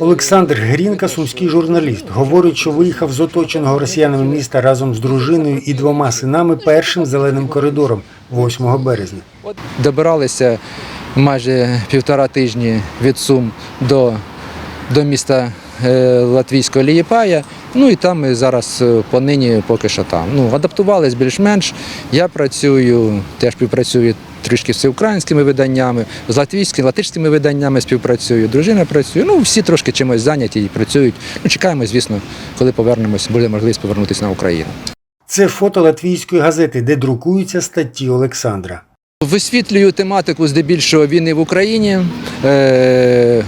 Олександр Грінка, сумський журналіст, говорить, що виїхав з оточеного росіянами міста разом з дружиною і двома синами першим зеленим коридором 8 березня. Добиралися майже півтора тижні від Сум до, до міста е, Латвійського Лієпая. Ну і там ми зараз е, понині поки що там. Ну, адаптувались більш-менш. Я працюю, теж співпрацюю трішки з всеукраїнськими виданнями, з латвійськими, латишськими виданнями співпрацюю, дружина працює. Ну, всі трошки чимось зайняті і працюють. Ну, чекаємо, звісно, коли повернемось, буде можливість повернутися на Україну. Це фото латвійської газети, де друкуються статті Олександра. Висвітлюю тематику здебільшого війни в Україні, е-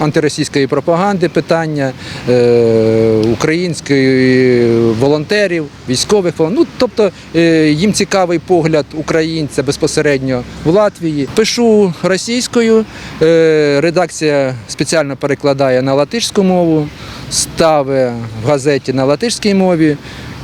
антиросійської пропаганди, питання е- української волонтерів, військових Ну, тобто е- їм цікавий погляд українця безпосередньо в Латвії. Пишу російською, е- редакція спеціально перекладає на латишську мову, ставить в газеті на латишській мові.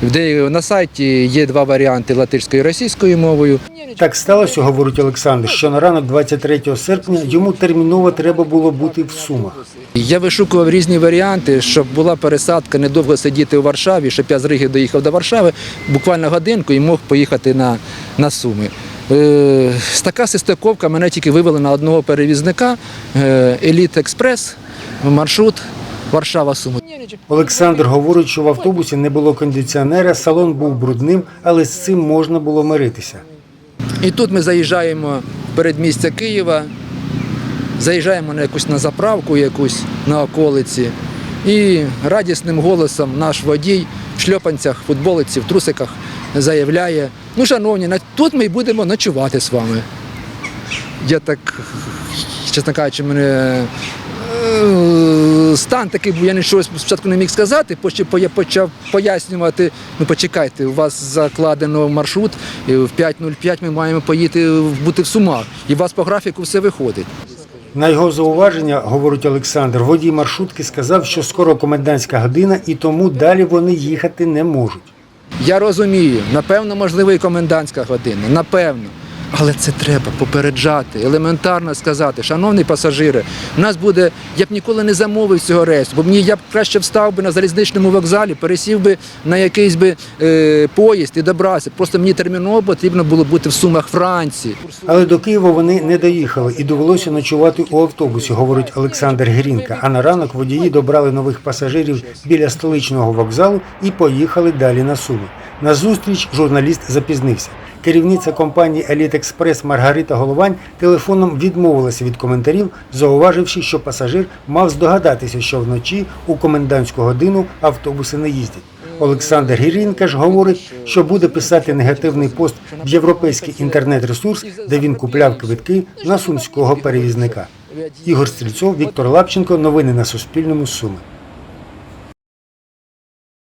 На сайті є два варіанти латишською і російською мовою. Так сталося, говорить Олександр, що на ранок 23 серпня йому терміново треба було бути в Сумах. Я вишукував різні варіанти, щоб була пересадка, недовго сидіти у Варшаві, щоб я з Риги доїхав до Варшави, буквально годинку і мог поїхати на, на Суми. Е, така сестиковка мене тільки вивели на одного перевізника Еліт Експрес, маршрут Варшава-Суми. Олександр говорить, що в автобусі не було кондиціонера, салон був брудним, але з цим можна було миритися. І тут ми заїжджаємо в передмістя Києва, заїжджаємо на якусь на заправку, якусь на околиці. І радісним голосом наш водій в шльопанцях, футболиці, в трусиках заявляє: ну, шановні, тут ми й будемо ночувати з вами. Я так, чесно кажучи, мене е, стан такий був, я нічого спочатку не міг сказати, потім я почав пояснювати, ну почекайте, у вас закладено маршрут, і в 5.05 ми маємо поїти бути в Сумах, і у вас по графіку все виходить. На його зауваження, говорить Олександр, водій маршрутки сказав, що скоро комендантська година і тому далі вони їхати не можуть. Я розумію, напевно, можливо, і комендантська година, напевно. Але це треба попереджати, елементарно сказати, шановні пасажири, у нас буде, я б ніколи не замовив цього рейсу, бо мені я б краще встав би на залізничному вокзалі, пересів би на якийсь би е, поїзд і добрався. Просто мені терміново потрібно було бути в Сумах Франції. Але до Києва вони не доїхали і довелося ночувати у автобусі, говорить Олександр Грінка. А на ранок водії добрали нових пасажирів біля столичного вокзалу і поїхали далі на Суми. На зустріч журналіст запізнився. Керівниця компанії Еліт Експрес Маргарита Головань телефоном відмовилася від коментарів, зауваживши, що пасажир мав здогадатися, що вночі у комендантську годину автобуси не їздять. Олександр Гірінка ж говорить, що буде писати негативний пост в європейський інтернет-ресурс, де він купляв квитки на сумського перевізника. Ігор Стрільцов, Віктор Лапченко. Новини на Суспільному. Суми.